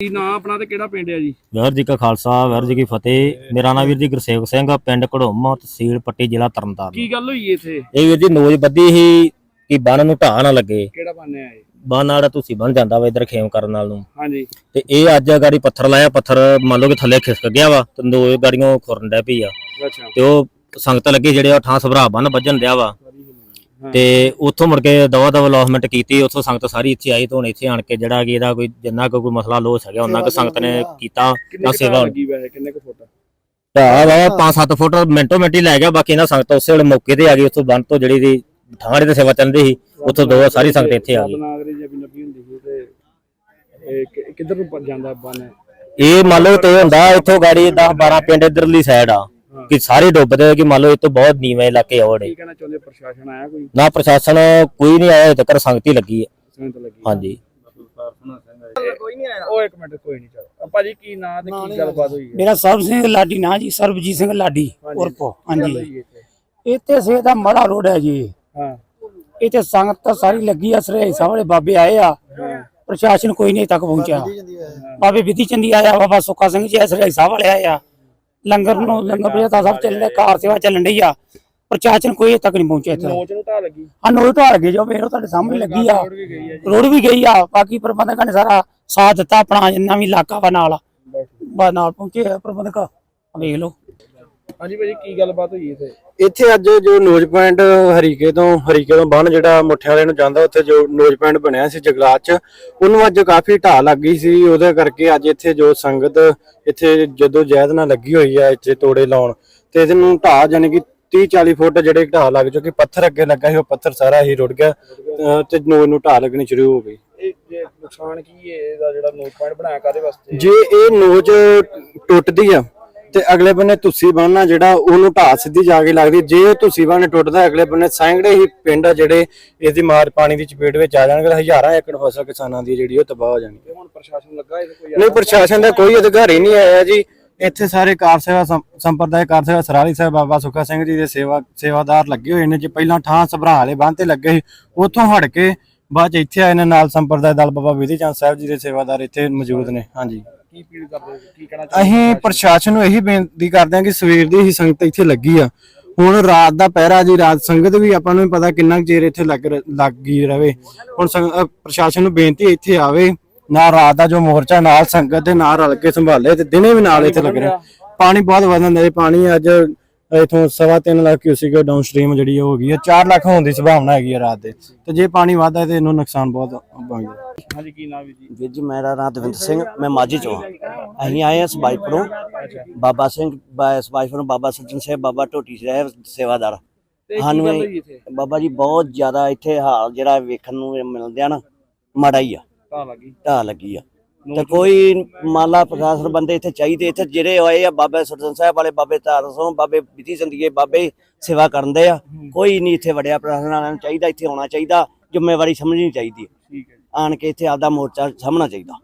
ਕੀ ਨਾਂ ਆਪਣਾ ਤੇ ਕਿਹੜਾ ਪਿੰਡ ਹੈ ਜੀ? ਵਾਹਿਗੁਰੂ ਜੀ ਕਾ ਖਾਲਸਾ ਵਾਹਿਗੁਰੂ ਜੀ ਕੀ ਫਤਿਹ। ਮੇਰਾ ਨਾਮ ਵੀਰ ਜੀ ਗੁਰਸੇਵਕ ਸਿੰਘ ਆ ਪਿੰਡ ਘੜੋਮਾ ਤਹਿਸੀਲ ਪੱਟੀ ਜ਼ਿਲ੍ਹਾ ਤਰਨਤਾਰਨ। ਕੀ ਗੱਲ ਹੋਈ ਇੱਥੇ? ਇਹ ਵੀਰ ਜੀ ਨੋਜ ਬੱਦੀ ਸੀ ਕਿ ਬੰਨ ਨੂੰ ਢਾਹ ਨਾ ਲੱਗੇ। ਕਿਹੜਾ ਬੰਨਿਆ ਹੈ ਬੰਨ ਨਾਲ ਤੁਸੀਂ ਬਣ ਜਾਂਦਾ ਵਾ ਇਧਰ ਖੇਮ ਕਰਨ ਨਾਲ ਨੂੰ। ਹਾਂਜੀ। ਤੇ ਇਹ ਅੱਜ ਗਾੜੀ ਪੱਥਰ ਲਾਇਆ ਪੱਥਰ ਮੰਨ ਲਓ ਕਿ ਥੱਲੇ ਖਿਸਕ ਗਿਆ ਵਾ ਤੇ ਨੋਜ ਗਾੜੀਆਂ ਖੁਰਨ ਡੈ ਪਈ ਆ। ਅੱਛਾ। ਤੇ ਉਹ ਸੰਗਤ ਲੱਗੀ ਜਿਹੜੇ ਉਹ ਥਾਂ ਸਭਰਾ ਬੰਨ ਵੱਜਣ ਡਿਆ ਵਾ। ਹਾਂ। ਤੇ ਉੱਥੋਂ ਮੁੜ ਕੇ ਦਵਾ ਦਵਾ ਲੌਸਮੈਂਟ ਕੀਤੀ ਉੱਥੋਂ ਸੰਗਤ ਸਾਰੀ ਇੱਥੇ ਆਈ ਤੇ ਇੱਥੇ ਆਣ ਕੇ ਜਿਹੜਾ ਕਿ ਇਹਦਾ ਕੋਈ ਜਿੰਨਾ ਕੋਈ ਮਸਲਾ ਲੋਸ ਹੈਗਾ ਉਹਨਾਂ ਕੁ ਸੰਗਤ ਨੇ ਕੀਤਾ ਕੁ ਸੇਵਾ ਵੈਸੇ? ਕਿੰਨੇ ਕੁ ਫੁੱਟ? ਢਾਹ ਵਾ 5-7 ਫੁੱਟ ਮਿੰਟੋ ਮਿੰਟ ਲੈ ਗਿਆ ਬਾਕੀ ਇਹਨਾਂ ਸੰਗਤ ਉਸੇ ਵੇਲੇ ਮੌਕੇ ਤੇ ਆ ਗਈ ਉੱਥੋਂ ਬੰਨ ਤੋਂ ਜਿਹੜੀ ਦੀ ਠਾਂੜੇ ਤੇ ਸੇਵਾ ਚੱਲਦੀ ਸੀ ਉੱਥੋਂ ਦੋ ਸਾਰੀ ਸੰਗਤ ਇੱਥੇ ਆ ਗਈ। ਕਿੱਧਰ ਨੂੰ ਜਾਂਦਾ ਬੰਨ? ਇਹ ਮੰਨ ਲਓ ਤੇ ਹੁੰਦਾ ਇੱਥੋਂ ਗਾੜੀ 10 12 ਪਿੰਡ ਇਧਰਲੀ ਸਾਈਡ ਆ। ਕਿ ਸਾਰੇ ਡੁੱਬਦੇ ਕਿ ਮੰਨ ਲਓ ਇਹ ਤੋਂ ਬਹੁਤ ਨੀਵੇਂ ਇਲਾਕੇ ਆਉੜੇ ਕੀ ਕਹਿਣਾ ਚਾਹੁੰਦੇ ਪ੍ਰਸ਼ਾਸਨ ਆਇਆ ਕੋਈ? ਨਾ ਪ੍ਰਸ਼ਾਸਨ ਕੋਈ ਨਹੀਂ ਆਇਆ ਤੱਕ ਸੰਗਤ ਹੀ ਲੱਗੀ ਹੈ ਸਮਝ ਤਾਂ ਲੱਗੀ ਹਾਂਜੀ ਉਹ ਇੱਕ ਮਿੰਟ ਕੋਈ ਨਹੀਂ ਚਲੋ। ਭਾਜੀ ਕੀ ਨਾਂ ਤੇ ਕੀ ਗੱਲਬਾਤ ਹੋਈ ਹੈ? ਮੇਰਾ ਸਰਬ ਸਿੰਘ ਲਾਡੀ ਨਾਂ ਜੀ ਸਰਬਜੀਤ ਸਿੰਘ ਲਾਡੀ ਉਰਫ। ਹਾਂਜੀ। ਹੋਈ ਇੱਥੇ? ਇੱਥੇ ਸੇ ਦਾ ਮੜਾ ਰੋਡ ਹੈ ਜੀ। ਹਾਂ। ਇੱਥੇ ਸੰਗਤ ਤਾਂ ਸਾਰੀ ਲੱਗੀ ਆ ਸਰੇ ਸਾਹਮਣੇ ਬਾਬੇ ਆਏ ਆ। ਹਾਂ। ਪ੍ਰਸ਼ਾਸਨ ਕੋਈ ਨਹੀਂ ਤੱਕ ਪਹੁੰਚਿਆ। ਬਾਬੇ ਵਿਧੀ ਚੰਦੀ ਆਇਆ ਬਾਬਾ ਸੁੱਖਾ ਸਿੰਘ ਜੀ ਸਰੇ ਸਾਹਿਬ ਵਾਲੇ ਆਏ ਆ। ਲੰਗਰ ਨੂੰ ਲੰਗਰ ਪ੍ਰਸ਼ਾਦਾ ਸਭ ਚੱਲ ਰਿਹਾ ਕਾਰ ਸੇਵਾ ਚੱਲਣ ਡਈ ਆ। ਪ੍ਰਸ਼ਾਸਨ ਕੋਈ ਤੱਕ ਨਹੀਂ ਪਹੁੰਚਿਆ ਇੱਥੇ। ਨੋਚ ਨੂੰ ਢਾ ਲੱਗੀ। ਆ ਨੋਟ ਢਾਲ ਗਏ ਜੋ ਮੇਰੇ ਤੁਹਾਡੇ ਸਾਹਮਣੇ ਲੱਗੀ ਆ। ਰੋਡ ਵੀ ਗਈ ਆ ਬਾਕੀ ਪ੍ਰਬੰਧਕਾਂ ਨੇ ਸਾਰਾ ਸਾਥ ਦਿੱਤਾ ਆਪਣਾ ਜਿੰਨਾ ਵੀ ਇਲਾਕਾ ਵਾ ਨਾਲ। ਬਾ ਨਾਲ ਪਹੁੰਚੇ ਪ੍ਰਬੰਧਕ। ਵੇਖ ਲਓ। ਹਾਂਜੀ ਭਾਜੀ ਕੀ ਗੱਲਬਾਤ ਹੋਈ ਇੱਥੇ? ਇੱਥੇ ਅੱਜ ਜੋ ਨੋਜ ਪੁਆਇੰਟ ਹਰੀਕੇ ਤੋਂ ਹਰੀਕੇ ਤੋਂ ਬੰਨ ਜਿਹੜਾ ਮੁੱਠੇ ਵਾਲੇ ਨੂੰ ਜਾਂਦਾ ਉੱਥੇ ਜੋ ਨੋਜ ਪੁਆਇੰਟ ਬਣਿਆ ਸੀ ਜਗਲਾਤ ਚ ਉਹਨੂੰ ਅੱਜ ਕਾਫੀ ਢਾਹ ਲੱਗ ਗਈ ਸੀ। ਉਹਦੇ ਕਰਕੇ ਅੱਜ ਇੱਥੇ ਜੋ ਸੰਗਤ ਇੱਥੇ ਜਦੋਂ ਜੈਦ ਨਾਲ ਲੱਗੀ ਹੋਈ ਆ ਇੱਥੇ ਤੋੜੇ ਲਾਉਣ ਤੇ ਇਹਦੇ ਨੂੰ ਢਾਹ ਜਾਨੀ ਕਿ 30 40 ਫੁੱਟ ਜਿਹੜੇ ਢਾਹ ਲੱਗ ਚੁੱਕੇ ਪੱਥਰ ਅੱਗੇ ਲੱਗਾ ਸੀ ਉਹ ਪੱਥਰ ਸਾਰਾ ਹੀ ਰੁੜ ਗਿਆ ਤੇ ਨੋਜ ਨੂੰ ਢਾਹ ਲੱਗਣੀ ਸ਼ੁਰੂ ਹੋ ਗਈ। ਇਹ ਨੁਕਸਾਨ ਕੀ ਹੈ ਇਹਦਾ ਜਿਹੜਾ ਨੋਟ ਪੁਆਇੰਟ ਬਣਾਇਆ ਕਾਦੇ ਵਾਸਤੇ? ਜੇ ਇਹ ਨੋਜ ਟੁੱਟਦੀ ਆ ਤੇ ਅਗਲੇ ਬੰਨੇ ਤੁਸੀਂ ਬੰਨਣਾ ਜਿਹੜਾ ਉਹਨੂੰ ਢਾਹ ਸਿੱਧੀ ਜਾ ਕੇ ਲੱਗਦੀ। ਜੇ ਤੁਸੀਂ ਬੰਨੇ ਟੁੱਟਦਾ ਅਗਲੇ ਬੰਨੇ ਸੈਂਕੜੇ ਹੀ ਪਿੰਡ ਆ ਜਿਹੜੇ ਇਹਦੀ ਮਾਰ ਪਾਣੀ ਦੀ ਚਪੇਟ ਵਿੱਚ ਆ ਜਾਣਗੇ ਹਜ਼ਾਰਾਂ ਏਕੜ ਫਸਲ ਕਿਸਾਨਾਂ ਦੀ ਜਿਹੜੀ ਉਹ ਤਬਾਹ ਹੋ ਜਾਣੀ ਹੁਣ ਪ੍ਰਸ਼ਾਸਨ ਲੱਗਾ ਇਹਦੇ ਕੋਈ ਨਹੀਂ ਪ੍ਰਸ਼ਾਸਨ ਦਾ ਕੋਈ ਅਧਿਕਾਰੀ ਨਹੀਂ ਆਇਆ ਜੀ। ਇੱਥੇ ਸਾਰੇ ਕਾਰ ਸੇਵਾ ਸੰਪਰਦਾਇ ਕਾਰ ਸੇਵਾ ਸਰਾਲੀ ਸਾਹਿਬ ਬਾਬਾ ਸੁੱਖਾ ਸਿੰਘ ਜੀ ਦੇ ਸੇਵਾ ਸੇਵਾਦਾਰ ਲੱਗੇ ਹੋਏ ਨੇ ਜੀ। ਪਹਿਲਾਂ ਠਾਂ ਸਭਰਾ ਵਾਲੇ ਬੰਨ ਤੇ ਲੱਗੇ ਸੀ। ਉੱਥੋਂ ਹਟ ਕੇ ਬਾਅਦ ਇੱਥੇ ਆਏ ਨੇ ਨਾਲ ਸੰਪਰਦਾਇ ਦਲ ਬਾਬਾ ਵਿਧੀ ਚੰਦ ਸਾਹਿਬ ਜੀ ਦੇ ਸੇਵਾਦਾਰ ਇੱਥੇ ਮੌਜੂਦ ਨੇ। ਹਾਂਜੀ। ਕੀ ਪੀੜ ਕਰਦੇ ਹੋ? ਕੀ ਕਹਿਣਾ ਚਾਹੁੰਦੇ ਅਸੀਂ ਪ੍ਰਸ਼ਾਸਨ ਨੂੰ ਇਹੀ ਬੇਨਤੀ ਕਰਦੇ ਹਾਂ ਕਿ ਸਵੇਰ ਦੀ ਹੀ ਸੰਗਤ ਇੱਥੇ ਲੱਗੀ ਆ। ਹੁਣ ਰਾਤ ਦਾ ਪਹਿਰਾ ਜੀ, ਰਾਤ ਸੰਗਤ ਵੀ ਆਪਾਂ ਨੂੰ ਪਤਾ ਕਿੰਨਾ ਕੁ ਚਿਰ ਇੱਥੇ ਲੱਗ ਰ- ਲੱਗੀ ਰਵੇ। ਹੁਣ ਪ੍ਰਸ਼ਾਸਨ ਨੂੰ ਬੇਨਤੀ ਇੱਥੇ ਆਵੇ, ਨਾ ਰਾਤ ਦਾ ਜੋ ਮੋਰਚਾ ਨਾਲ ਸੰਗਤ ਦੇ ਨਾਲ ਰਲ ਕੇ ਸੰਭਾਲੇ ਤੇ ਦਿਨੇ ਵੀ ਨਾਲ ਇੱਥੇ ਲੱਗ ਰਿਹਾ। ਪਾਣੀ ਬਹੁਤ ਵਧਣ ਦੇ, ਪਾਣੀ ਅੱਜ ਇਥੋਂ ਸਵਾ ਤਿੰਨ ਲੱਖ ਕਿਊਸਿਕ ਡਾਊਨ ਸਟ੍ਰੀਮ ਜਿਹੜੀ ਉਹ ਹੋ ਗਈ ਹੈ 4 ਲੱਖ ਹੋਣ ਦੀ ਸੰਭਾਵਨਾ ਹੈਗੀ ਹੈ ਰਾਤ ਦੇ। ਤੇ ਜੇ ਪਾਣੀ ਵਧਦਾ ਤੇ ਇਹਨੂੰ ਨੁਕਸਾਨ ਬਹੁਤ ਗਿਆ ਹਾਂਜੀ ਕੀ ਨਾਮ ਜੀ? ਵੀਰ ਜੀ ਮੇਰਾ ਨਾਮ ਦਵਿੰਦਰ ਸਿੰਘ ਮੈਂ ਮਾਝੀ ਚੋਂ। ਅਸੀਂ ਆਏ ਹਾਂ ਸਬਾਈਪੁਰੋਂ ਬਾਬਾ ਸਿੰਘ ਸਬਾਈਪੁਰੋਂ ਬਾਬਾ ਸੱਜਣ ਸਿੰਘ ਬਾਬਾ ਢੋਟੀ ਸਾਹਿਬ ਸੇਵਾਦਾਰ। ਸਾਨੂੰ ਬਾਬਾ ਜੀ ਬਹੁਤ ਜ਼ਿਆਦਾ ਇੱਥੇ ਹਾਲ ਜਿਹੜਾ ਵੇਖਣ ਨੂੰ ਮਿਲਦੇ ਆ ਨਾ ਮਾੜਾ ਹੀ ਆ। ਢਾ ਲੱਗੀ। ਢਾਹ ਲੱਗੀ ਆ। ਤੇ ਕੋਈ ਮਾਲਾ ਪ੍ਰਸ਼ਾਸਨ ਬੰਦੇ ਇੱਥੇ ਚਾਹੀਦੇ ਇੱਥੇ ਜਿਹੜੇ ਹੋਏ ਆ ਬਾਬਾ ਸੱਜਣ ਸਾਹਿਬ ਵਾਲੇ ਬਾਬੇ ਤਾਰ ਸਿੰਘ ਬਾਬੇ ਬਿਧੀ ਸੰਦੀਏ ਬਾਬੇ ਸੇਵਾ ਕਰਨ ਦੇ ਆ। ਕੋਈ ਨਹੀਂ ਇੱਥੇ ਵੜਿਆ ਪ੍ਰਸ਼ਾਸਨ ਵਾਲਿਆਂ ਨੂੰ ਚਾਹੀਦਾ ਇੱਥੇ ਆਉਣਾ ਚਾਹੀਦਾ ਜ਼ਿੰਮੇਵਾਰੀ ਸਮਝਣੀ ਚਾਹੀਦੀ ਹੈ। ਆਣ ਕੇ ਇੱਥੇ ਆਪਦਾ ਮੋਰਚਾ ਸਾਹਮਣਾ ਚਾਹੀਦਾ।